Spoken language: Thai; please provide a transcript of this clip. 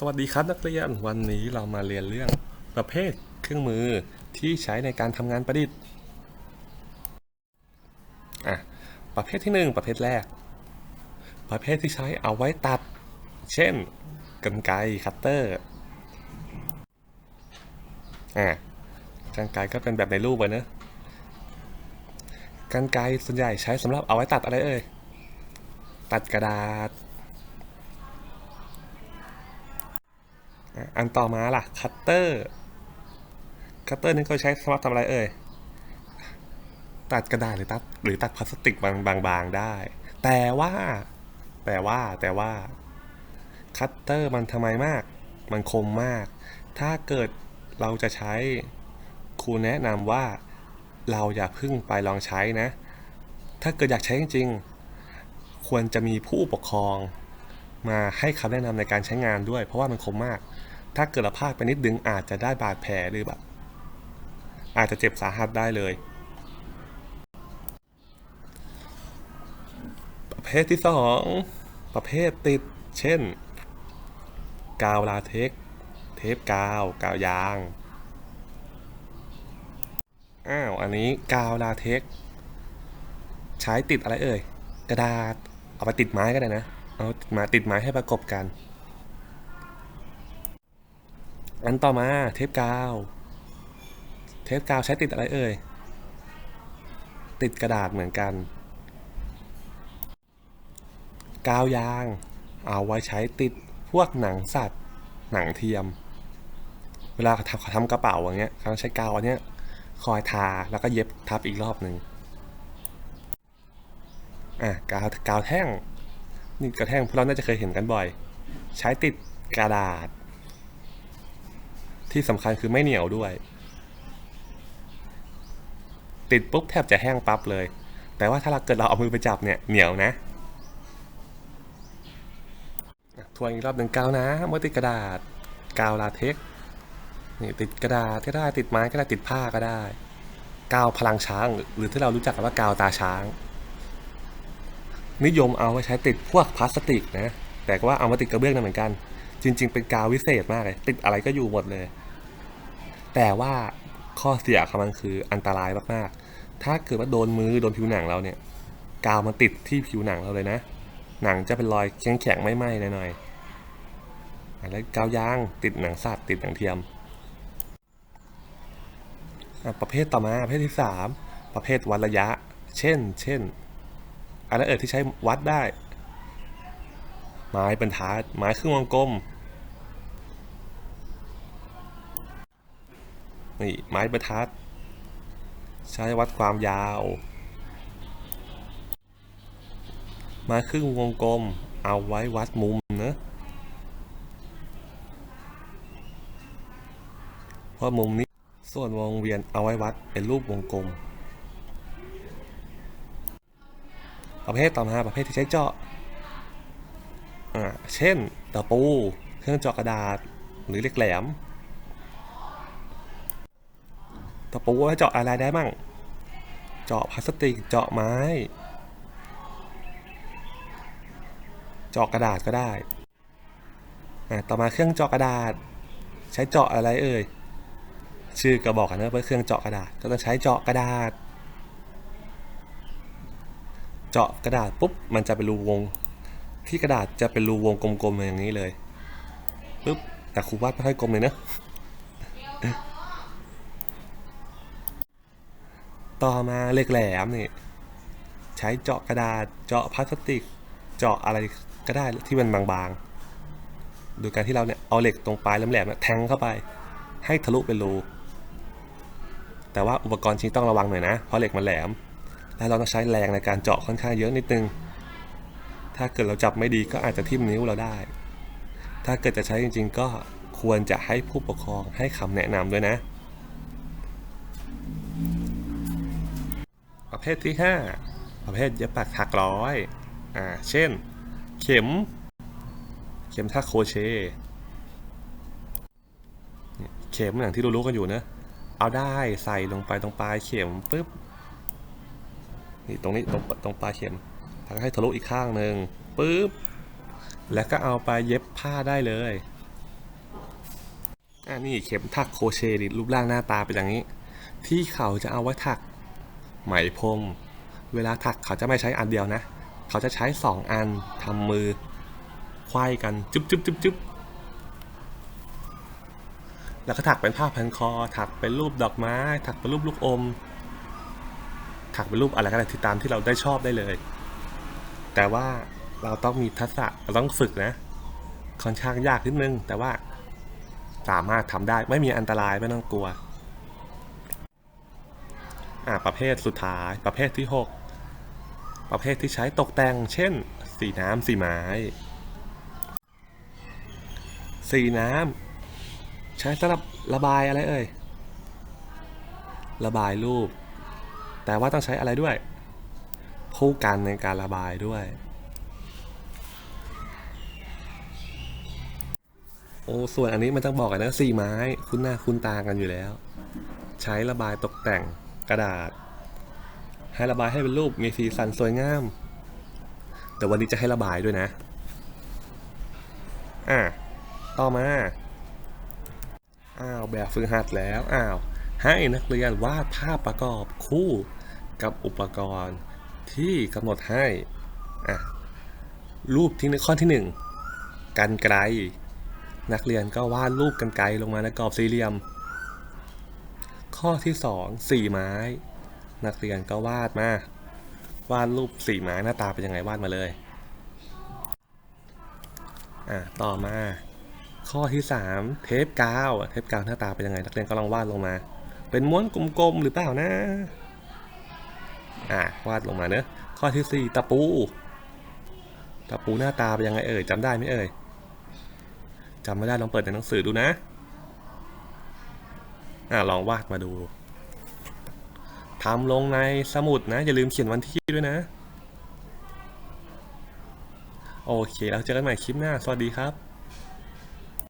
สวัสดีครับนักเรียน วันนี้เรามาเรียนเรื่องประเภทเครื่องมือที่ใช้ในการทำงานประดิษฐ์อะประเภทที่หนึ่งประเภทแรก ประเภทที่ใช้เอาไว้ตัด เช่นกรรไกรคัตเตอร์อะกรรไกรก็เป็นแบบในรูปเลยเนอะกรรไกรส่วนใหญ่ใช้สำหรับเอาไว้ตัดอะไรเอ่ยตัดกระดาษ อันต่อมาล่ะคัตเตอร์คัตเตอร์นี่ก็ใช้สำหรับทำอะไรเอ่ย ตัดกระดาษหรือตัดหรือตัดพลาสติกบางๆได้ แต่ว่า แต่ว่าแต่ว่าคัตเตอร์มันทำไมมาก มันคมมาก ถ้าเกิดเราจะใช้ครูแนะนำว่าเราอย่าพึ่งไปลองใช้นะ ถ้าเกิดอยากใช้จริงๆ ควรจะมีผู้ปกครองมาให้คำแนะนำในการใช้งานด้วย เพราะว่ามันคมมาก ถ้าเกิดเราพลาดไปนิดนึงอาจจะได้บาดแผลหรือแบบ อาจจะเจ็บสาหัสได้เลย ประเภทที่สองประเภทติด เช่น กาวลาเท็ก เทปกาว กาวยาง อ้าว อันนี้กาวลาเท็ก ใช้ติดอะไรเอ่ย กระดาษ เอาไปติดไม้ก็ได้นะ เอามาติดไม้ให้ประกบกัน อันต่อมาเทปกาว เทปกาวใช้ติดอะไรเอ่ย ติดกระดาษเหมือนกัน กาวยาง เอาไว้ใช้ติดพวกหนังสัตว์ หนังเทียม เวลาเขาทำเขาทำกระเป๋าอย่างเงี้ยเขาใช้กาวอันเนี้ยคอยทาแล้วก็เย็บทับอีกรอบหนึ่งอะกาวกาวแท่ง นี่กระแท่งพวกเราน่าจะเคยเห็นกันบ่อย ใช้ติดกระดาษ ที่สำคัญคือไม่เหนียวด้วย ติดปุ๊บแทบจะแห้งปั๊บเลย แต่ว่าถ้าเราเกิดเราเอามือไปจับเนี่ยเหนียวนะทวนอีกรอบหนึ่งกาวนะเมื่อติดกระดาษกาวลาเท็กนี่ติดกระดาษก็ได้ติดไม้ก็ได้ติดผ้าก็ได้กาวพลังช้าง หรือที่เรารู้จักกันว่ากาวตาช้าง นิยมเอาไว้ใช้ติดพวกพลาสติกนะแต่ว่าเอามาติดกระเบื้องนั่นเหมือนกัน จริง ๆ เป็นกาววิเศษมากเลยติดอะไรก็อยู่หมดเลย แต่ว่าข้อเสียของมันคืออันตรายมากๆ ถ้าเกิดว่าโดนมือโดนผิวหนังเราเนี่ย กาวมันติดที่ผิวหนังเราเลยนะ หนังจะเป็นรอยแข็งๆไม่ไหม้หน่อยๆอะแล้วกาวยางติดหนังสัตว์ติดหนังเทียมอะประเภทต่อมาประเภทที่สามประเภทวัดระยะ เช่น เช่นอะไรเอ่ยที่ใช้วัดได้ ไม้บรรทัดไม้ครึ่งวงกลม นี่ไม้บรรทัด ใช้วัดความยาวม้ครึ่งวงกลมเอาไว้วัดมุมเนอะเพราะมุมนี้ส่วนวงเวียนเอาไว้วัดเป็นรูปวงกลม ประเภทต่อมาประเภทที่ใช้เจาะอ่าเช่นตะปู เครื่องเจาะกระดาษหรือเหล็กแหลม ตะปูเจาะอะไรได้มั่ง เจาะพลาสติก เจาะไม้ เจาะกระดาษก็ได้อ่าต่อมาเครื่องเจาะกระดาษ ใช้เจาะอะไรเอ่ย ชื่อก็บอกกันนะว่าเครื่องเจาะกระดาษ ก็ต้องใช้เจาะกระดาษ เจาะกระดาษปุ๊บ มันจะเป็นรูวง ที่กระดาษจะเป็นรูวงกลมๆอย่างนี้เลย ปุ๊บ แต่ครูวาดไม่ค่อยกลมเลยนะ ต่อมาเหล็กแหลมนี่ใช้เจาะกระดาษเจาะพลาสติก เจาะอะไรก็ได้ที่มันบางๆ โดยการที่เราเนี่ยเอาเหล็กตรงปลายแหลมๆนี่ยแทงเข้าไป ให้ทะลุเป็นรูแต่ว่าอุปกรณ์ชิ้นต้องระวังหน่อยนะ เพราะเหล็กมันแหลม และเราต้องใช้แรงในการเจาะค่อนข้างเยอะนิดนึง ถ้าเกิดเราจับไม่ดีก็อาจจะทิ่มนิ้วเราได้ ถ้าเกิดจะใช้จริง ๆ ก็ควรจะให้ผู้ปกครองให้คำแนะนำด้วยนะ ประเภทที่ 5 ประเภทเย็บปักถักร้อยอ่าเช่น เข็ม เข็มทักโคเชเข็มอย่างที่รู้ๆกันอยู่นะเอาได้ใส่ลงไปตรงปลายเข็มปุ๊บนี่ตรงนี้ตรงตรงปลายเข็มแล้วก็ให้ทะลุอีกข้างหนึ่งปุ๊บแล้วก็เอาไปเย็บผ้าได้เลยอ่านี่เข็มถักโคเชต์นี่รูปร่างหน้าตาเป็นอย่างนี้ ที่เขาจะเอาไว้ถัก ไหมพรมเวลาถักเขาจะไม่ใช้อันเดียวนะ เขาจะใช้สองอันทำมือควายกันจุ๊บจุ๊บจุ๊บจุ๊บแล้วก็ถักเป็นผ้าพันคอ ถักเป็นรูปดอกไม้ ถักเป็นรูปลูกอม ถักเป็นรูปอะไรก็ได้ที่ตามที่เราได้ชอบได้เลย แต่ว่าเราต้องมีทักษะเราต้องฝึกนะค่อนข้างยากนิดนึง แต่ว่าสามารถทำได้ไม่มีอันตรายไม่ต้องกลัว อ่าประเภทสุดท้ายประเภทที่ 6 ประเภทที่ใช้ตกแต่ง เช่น สีน้ำสีไม้ สีน้ำใช้สำหรับระบายอะไรเอ่ย ระบายรูป แต่ว่าต้องใช้อะไรด้วยผู้กันในการระบายด้วย โอ้ส่วนอันนี้มันต้องบอกกันนะสีไม้ คุ้นหน้าคุ้นตากันอยู่แล้ว ใช้ระบายตกแต่ง กระดาษ ให้ระบายให้เป็นรูปมีสีสันสวยงาม แต่วันนี้จะให้ระบายด้วยนะ อะต่อมา อ้าวแบบฝึกหัดแล้ว อ้าว ให้นักเรียนวาดภาพประกอบคู่กับอุปกรณ์ที่กำหนดให้ อะ รูปที่ในข้อที่หนึ่งกันไกล นักเรียนก็วาดรูปกันไกลลงมาในกรอบสี่เหลี่ยม ข้อที่สองสี่ไม้ นักเรียนก็วาดมา วาดรูปสี่ไม้หน้าตาเป็นยังไงวาดมาเลยอะต่อมา ข้อที่สามเทปกาวเทปกาวหน้าตาเป็นยังไงนักเรียนก็ลองวาดลงมา เป็นม้วนกลมๆหรือเปล่านะอะวาดลงมาเนอะข้อที่สี่ตะปูตะปูหน้าตาเป็นยังไงเอ่ยจำได้ไหมเอ่ยจำไม่ได้ลองเปิดในหนังสือดูนะ อะลองวาดมาดูทำลงในสมุดนะ อย่าลืมเขียนวันที่ด้วยนะ โอเค แล้วเจอกันใหม่คลิปหน้า สวัสดีครับ